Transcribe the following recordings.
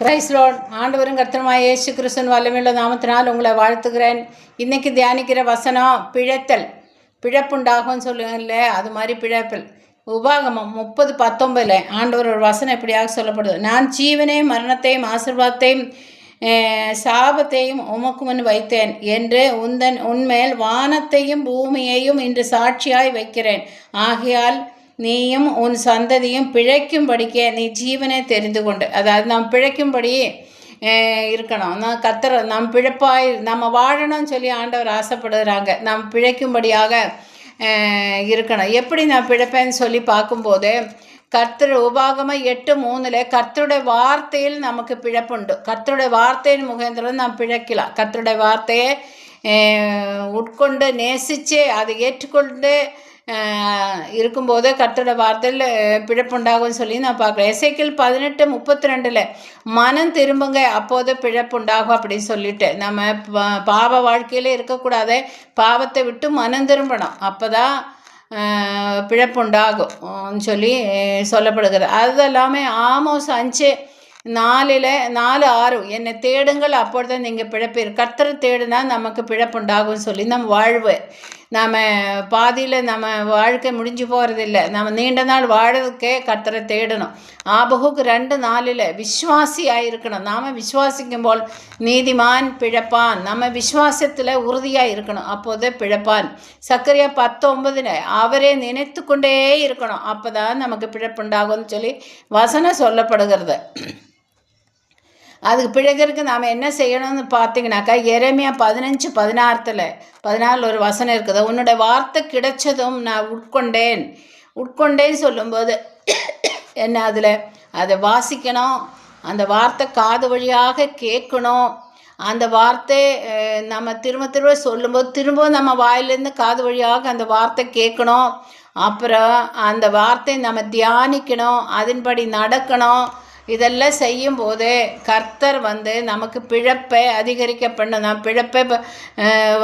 கிரைஸ்லோன் ஆண்டவரும் கர்த்தனமாக இயேசு கிறிஸ்தன் வல்லமையுள்ள நாமத்தினால் உங்களை வாழ்த்துகிறேன். இன்னைக்கு தியானிக்கிற வசனம் பிழைத்தல். பிழப்புண்டாகும்னு சொல்லுங்கல்ல அது மாதிரி பிழைப்பல். உபாகமம் முப்பது பத்தொம்பதில் ஆண்டவர் ஒரு வசனம் இப்படியாக சொல்லப்படுது. நான் ஜீவனையும் மரணத்தையும் ஆசிர்வாதத்தையும் சாபத்தையும் உமக்கு முன் வைத்தேன் என்று உந்தன் உன்மேல் வானத்தையும் பூமியையும் இன்று சாட்சியாய் வைக்கிறேன். ஆகையால் நீயும் உன் சந்ததியும் பிழைக்கும்படிக்க நீ ஜீவனை தெரிந்து கொண்டு அதாவது நாம் பிழைக்கும்படியே இருக்கணும். நான் கத்துற நாம் பிழைப்பாய் நம்ம வாழணும்னு சொல்லி ஆண்டவர் ஆசைப்படுறாங்க. நாம் பிழைக்கும்படியாக இருக்கணும். எப்படி நான் பிழைப்பேன்னு சொல்லி பார்க்கும்போது கர்த்தர் உபாகமாக எட்டு மூணில் கர்த்தருடைய வார்த்தையில் நமக்கு பிழப்புண்டு. கர்த்தருடைய வார்த்தையின் முகேந்திரம் நாம் பிழைக்கலாம். கர்த்தருடைய வார்த்தையை உட்கொண்டு நேசித்து அதை ஏற்றுக்கொண்டு இருக்கும்போது கர்த்தருடைய வார்த்தையில் பிழப்புண்டாகும் சொல்லி நான் பார்க்குறேன். எசைக்கிள் பதினெட்டு முப்பத்தி ரெண்டில் மனம் திரும்புங்க அப்போது பிழப்புண்டாகும் அப்படின்னு சொல்லிட்டு. நம்ம பா- பாவ வாழ்க்கையில் இருக்கக்கூடாது பாவத்தை விட்டு மனம் திரும்பணும். அப்போ தான் பிழப்புண்டாகும் சொல்லி சொல்லப்படுகிறது. அது எல்லாமே ஆமோஸ் அஞ்சு நாலில் நாலு ஆறு என்னை தேடுங்கள் அப்பொழுது நீங்கள் பிழப்பீர். கர்த்தரை தேடுனா நமக்கு பிழப்புண்டாகும் சொல்லி நம் வாழ்வு நாம் பாதியில் நம்ம வாழ்க்கை முடிஞ்சு போகிறதில்ல நம்ம நீண்ட நாள் வாழறதுக்கே கர்த்தரை தேடணும். ஆபகுக்கு ரெண்டு நாளில் விஸ்வாசியாக இருக்கணும். நாம் விசுவாசிக்கும் போல் நீதிமான் பிழப்பான். நம்ம விசுவாசத்தில் உறுதியாக இருக்கணும். அப்போதே பிழப்பான். சக்கரையா பத்தொன்பதுல அவரே நினைத்து கொண்டே இருக்கணும். அப்போ தான் நமக்கு பிழப்புண்டாகும்னு சொல்லி வசனம் சொல்லப்படுகிறது. அதுக்கு பிழைக்கிறதுக்கு நாம் என்ன செய்யணும்னு பார்த்தீங்கன்னாக்கா இறைமையாக பதினஞ்சு பதினாறுல பதினாறில் ஒரு வசனம் இருக்குது. உன்னோட வார்த்தை கிடைச்சதும் நான் உட்கொண்டேன். உட்கொண்டேன்னு சொல்லும்போது என்ன அதில்? அதை வாசிக்கணும். அந்த வார்த்தை காது வழியாக கேட்கணும். அந்த வார்த்தை நம்ம திரும்ப திரும்ப சொல்லும்போது திரும்பவும் நம்ம வாயிலேருந்து காது வழியாக அந்த வார்த்தை கேட்கணும். அப்புறம் அந்த வார்த்தை நம்ம தியானிக்கணும். அதன்படி நடக்கணும். இதெல்லாம் செய்யும்போது கர்த்தர் வந்து நமக்கு பிழப்பை அதிகரிக்க பண்ணணும் பிழப்பை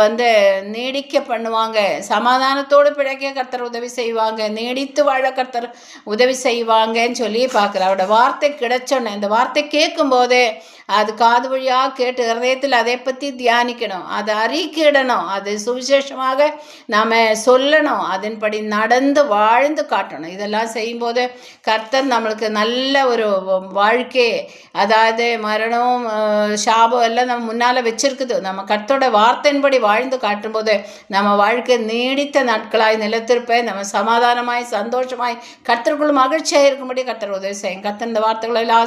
வந்து நீடிக்க பண்ணுவாங்க. சமாதானத்தோடு பிழைக்க கர்த்தர் உதவி செய்வாங்க. நீடித்து வாழ கர்த்தர் உதவி செய்வாங்கன்னு சொல்லி பார்க்குற அவரோட வார்த்தை கிடைச்சோன்னே இந்த வார்த்தை கேட்கும்போதே அது காது வழியாக கேட்டு ஹிரதயத்தில் அதை பற்றி தியானிக்கணும். அதை அறிக்கிடணும் அது சுவிசேஷமாக நாம் சொல்லணும். அதன்படி நடந்து வாழ்ந்து காட்டணும். இதெல்லாம் செய்யும்போது கர்த்தர் நம்மளுக்கு நல்ல ஒரு வாழ்க்கை அதாவது மரணம் சாபம் எல்லாம் நம்ம முன்னால் வச்சிருக்குது. நம்ம கர்த்தோட வார்த்தையின்படி வாழ்ந்து காட்டும்போது நம்ம வாழ்க்கை நீடித்த நாட்களாய் நிலத்திருப்பேன். நம்ம சமாதானமாய் சந்தோஷமாய் கர்த்தருக்குள் மகிழ்ச்சியாக இருக்கும்படி கர்த்தர் உதவி செய்யும் கர்த்தர் இந்த வார்த்தைகளை எல்லாம்